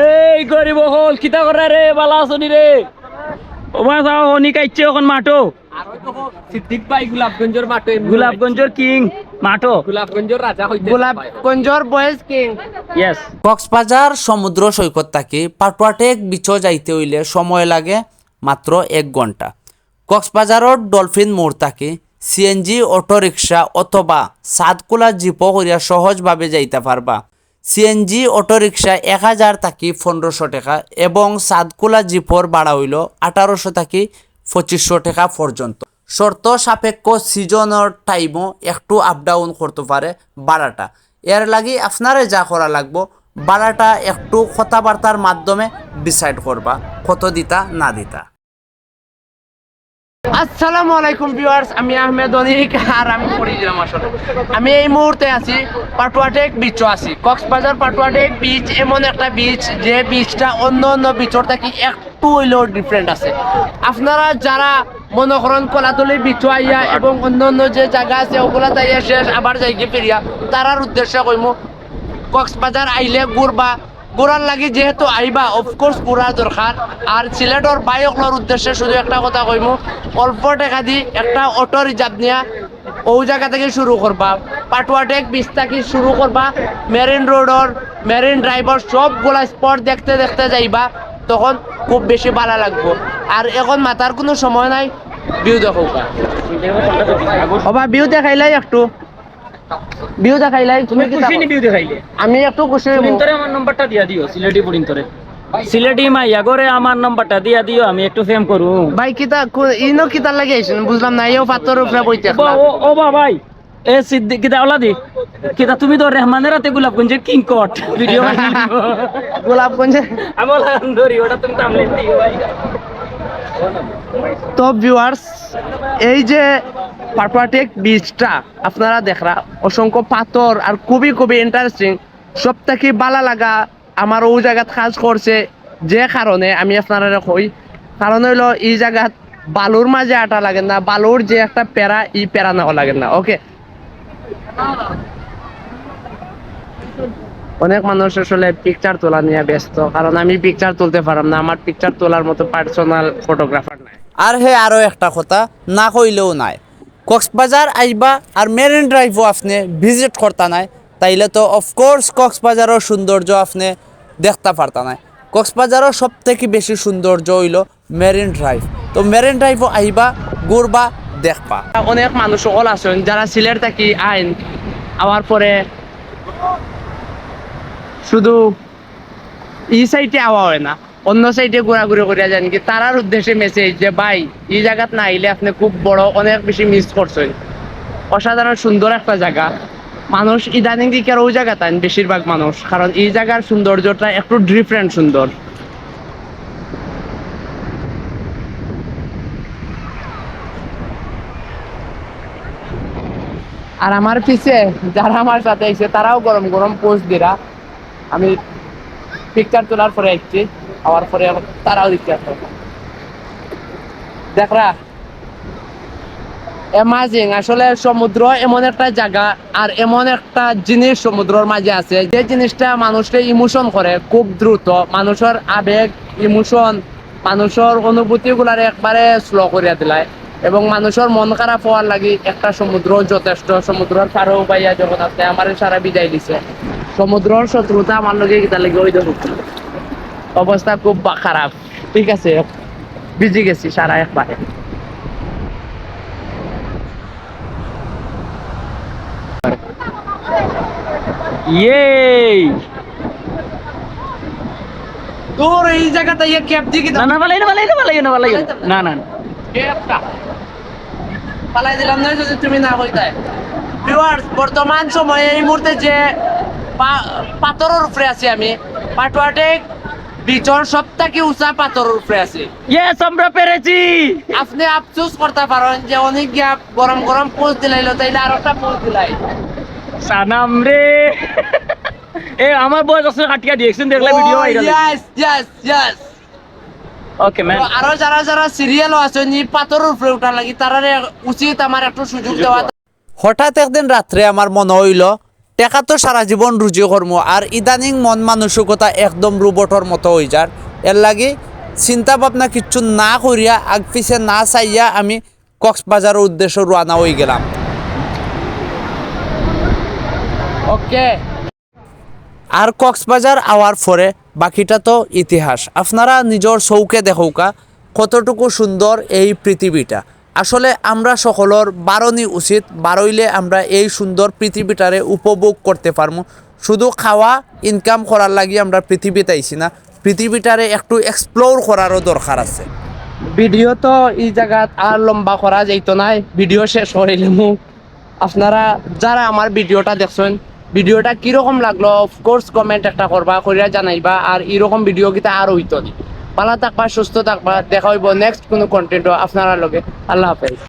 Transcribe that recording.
এই গরিব হল কিতা করে রে বালা আসনি রে? ওবা যাও অনি কাইছে এখন মাঠো। সিদ্দিক ভাই গোলাপগঞ্জের মাঠে গোলাপগঞ্জের কিং গোলাপগঞ্জের রাজা হইতে গোলাপগঞ্জর বয়েজ কিং। ইয়েস কক্সবাজার সমুদ্র সৈকত থাকি পাটুয়াটেক বিচ যাইতে হইলে সময় লাগে মাত্র এক ঘণ্টা কক্সবাজারর ডলফিন মোড় থাকি সিএনজি অটোরিক্সা অথবা সাতকুলা জিপো করিয়া সহজভাবে যাইতে পারবা। সিএনজি অটোরিক্সা এক হাজার থাকি পনেরোশো টাকা এবং সাতকুলা জিপর বাড়া হইল আঠারোশো থাকি পঁচিশশো টাকা পর্যন্ত। শর্ত সাপেক্ষ সিজনের টাইমও একটু আপ ডাউন করতে পারে বাড়াটা এর লাগি আপনারে যা করা লাগবো বাড়াটা একটু কথাবার্তার মাধ্যমে ডিসাইড করবা, কত দিতা, না দিতা। আসসালামু আলাইকুম ভিউয়ার্স, আমি আহমেদ অনিক, আর আমি পড়ে দিলাম আসলে। আমি এই মুহূর্তে আছি পাটুয়াটেক বিচও আছি। কক্সবাজার পাটুয়াটেক বিচ এমন একটা বিচ যে বিচটা অন্য অন্য বিচর থেকে একটু হইলেও ডিফারেন্ট আছে। আপনারা যারা মনে করেন কলাতলি আইয়া এবং অন্য অন্য যে জায়গা আছে, ওগুলা তাইয়া শেষ, আবার যাইকে ফিরিয়া, তারার উদ্দেশ্যে কইমু, কক্সবাজার আইলে ঘুরবা। ঘোরার লাগি যেহেতু আইবা অফকোর্স ঘোরার দরকার আর সিলেটর বাইকলর উদ্দেশ্যে শুধু একটা কথা কইমু, অল্প টাকা দি একটা অটো রিজার্ভ নিয়া ও জায়গা থেকে শুরু করবা। পাটুয়াটেক বিচ থেকে শুরু করবা। মেরিন রোডর মেরিন ড্রাইভার সবগুলা স্পট দেখতে দেখতে যাইবা, তখন খুব বেশি ভালো লাগবো। আর এখন মাতার কোনো সময় নাই ভিউ দেখো বাবা ভিউ দেখাইলাই একটু। ভিউ দেখাইলাই তুমি কি খুশি নি বিউ দেখাইলে? আমি একটু খুশি হইবো। পুরিন্তরে আমার নম্বরটা দিয়া দিও সিলেটি পুরিন্তরে। সিলেটি মাইয়া করে আমার নম্বরটা দিয়া দিও আমি একটু ফেম করু। ভাই কিতা ইনো কিতা লাগে আইছেন? বুঝলাম না এও পাথর উপরে বইতে ও ও বা ভাই এ সিদ্দিক কিতা ওলা দি? কিতা তুমি তো রেহমানের রাতে গোলাপগঞ্জের কিং কট ভিডিও গোলাপগঞ্জে? আমি ধরি ওটা তুমি তামলে দিও ভাই। তো ভিউয়ার্স এই যে আপনারা দেখরা, অসংখ্য পাথর আর খুবই খুবই ইন্টারেস্টিং সব থেকে ভালো লাগা আমার ও জায়গাত কাজ করছে, যে কারণে আমি আপনারা কই, কারণ হইল এই জায়গাত বালুর মাঝে আটা লাগে না, বালুর যে একটা প্যারা ই প্যারা নেওয়া লাগে না, ওকে? অনেক মানুষ আসলে পিকচার তোলা নিয়ে ব্যস্ত, কারণ আমি পিকচার তুলতে পারলাম না, আমার পিকচার তোলার মতো পার্সোনাল ফটোগ্রাফার নাই। আর হে আরও একটা কথা, না কইলেও নাই। কক্সবাজার আইবা আর মেরিন ড্রাইভও আপনি ভিজিট করতা নাই, তাইলে তো অফকোর্স কক্সবাজারের সৌন্দর্য আপনি দেখতে পারতা নাই। কক্সবাজারও সব থেকে বেশি সৌন্দর্য হইল মেরিন ড্রাইভ। তো মেরিন ড্রাইভও আইবা, ঘুরবা, দেখবা। অনেক মানুষ সকল আছেন যারা সিলেট থাকি আইন, আওয়ার পরে শুধু এই সাইডে আওয়া হয় না। অন্য সাইডে ঘোরাঘুরি করিয়া যান কি তারার উদ্দেশ্যে মেসেজ যে, ভাই, এই জায়গাত না আইলে আপনি খুব বড়, অনেক বেশি মিস করছেন। অসাধারণ সুন্দর একটা জায়গা। মানুষ ইদানিং দিকে ওই জায়গা তাই বেশিরভাগ মানুষ? কারণ এই জায়গার সৌন্দর্যটা একটু ডিফারেন্ট সুন্দর। আর আমার পিছে যারা আমার সাথে এসে তারাও গরম গরম পোস্ট দিরা। আমি পিকচার তোলার পরে আসছি আবার পরে তারাও দিচ্ছে আসছে দেখরা অ্যামাজিং আসলে সমুদ্র এমন একটা জায়গা আর এমন একটা জিনিস সমুদ্রের মাঝে আছে। যে জিনিসটা মানুষকে ইমোশন করে খুব দ্রুত, মানুষের আবেগ ইমোশন মানুষের অনুভূতি গুলার একবারে স্লো করিয়া দিলায় এবং মানুষের মন খারাপ হওয়ার লাগি একটা সমুদ্র যথেষ্ট সমুদ্রের পারো পাইয়া যখন আছে আমার সারা বিদায় দিছে। সমুদ্রের শত্রুতা আমার লগে কিতা লাগে ওই অবস্থা খুব খারাপ ঠিক আছে বিজি গেছি সারা একবারে ইয়ে তোর এই জায়গাটা ইয়ে ক্যাপ দিয়ে না না বালাই না বালাই না বালাই না না। ক্যাপটা পালাই দিলাম না যদি তুমি না কইতাই। ভিউয়ার্স বর্তমান সময়ে এই মুহূর্তে যে পাথরের উপরে আছি আমি। পাটুয়াটেক বিচর থেকে উঁচা পাথরের উপরে আছি। ইয়েস আমরা পেরেছি। আপনি আফসোস করতে পারেন যে অনেক গিয়া গরম গরম পোস্ট দিলাইলো তাইলে আর একটা পোস্ট দিলাই। সানাম রে। এ আমার বয়স কাটিয়া দিয়েছেন দেখলে video viral yes yes yes okay man আরও যারা যারা সিরিয়ালও আছে নি পাথরের উপরে উঠা লাগি তারা উচিত আমার একটু সুযোগ দেওয়া। হঠাৎ একদিন রাত্রে আমার মনে হইল টেকা তো সারা জীবন রুজি কর্ম আর ইদানিং মন মানসিকতা একদম রোবটর মতো হয়ে যার এর লাগে চিন্তা ভাবনা কিচ্ছু না করিয়া আগ পিছে না চাইয়া আমি কক্সবাজারের উদ্দেশ্য রওনা হয়ে গেলাম। ওকে আর কক্সবাজার আওয়ার পরে বাকিটা তো ইতিহাস। আপনারা নিজের চৌকে দেখৌকা কতটুকু সুন্দর এই পৃথিবীটা। আসলে আমরা সকলের বারণই উচিত, বারইলে আমরা এই সুন্দর পৃথিবীটারে উপভোগ করতে পারব শুধু খাওয়া ইনকাম করার লাগি আমরা পৃথিবীতে আইছি না, পৃথিবীটারে একটু এক্সপ্লোর করারও দরকার আছে। ভিডিও তো এই জায়গাত আর লম্বা করা যাইতো নাই, ভিডিও শেষ হইলে মুখ আপনারা যারা আমার ভিডিওটা দেখছেন, ভিডিওটা কীরকম লাগল অফকোর্স কমেন্ট একটা করবা করিয়া জানাইবা, আর এরকম ভিডিও কিতা আর হইতো ভালো থাকবা সুস্থ থাকবা দেখা হইব নেক্সট কোনো কন্টেন্ট আপনারা লগে। আল্লাহ হাফেজ।